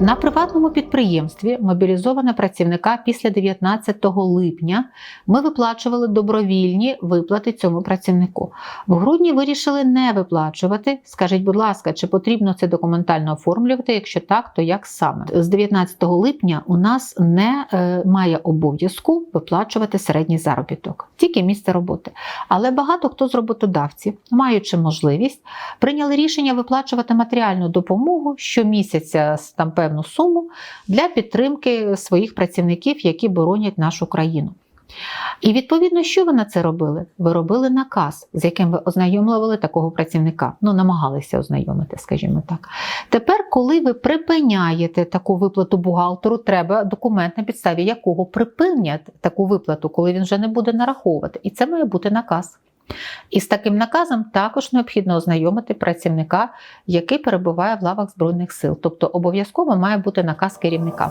На приватному підприємстві мобілізована працівника після 19 липня ми виплачували добровільні виплати цьому працівнику. В грудні вирішили не виплачувати. Скажіть, будь ласка, чи потрібно це документально оформлювати? Якщо так, то як саме? З 19 липня у нас не е, має обов'язку виплачувати середній заробіток, тільки місце роботи. Але багато хто з роботодавців, маючи можливість, прийняли рішення виплачувати матеріальну допомогу щомісяця з там певну суму для підтримки своїх працівників, які боронять нашу країну. І відповідно, що ви на це робили? Ви робили наказ, з яким ви ознайомлювали такого працівника. Ну, намагалися ознайомити, скажімо так. Тепер, коли ви припиняєте таку виплату бухгалтеру, треба документ, на підставі якого припинять таку виплату, коли він вже не буде нараховувати. І це має бути наказ. І з таким наказом також необхідно ознайомити працівника, який перебуває в лавах Збройних сил. Тобто обов'язково має бути наказ керівника.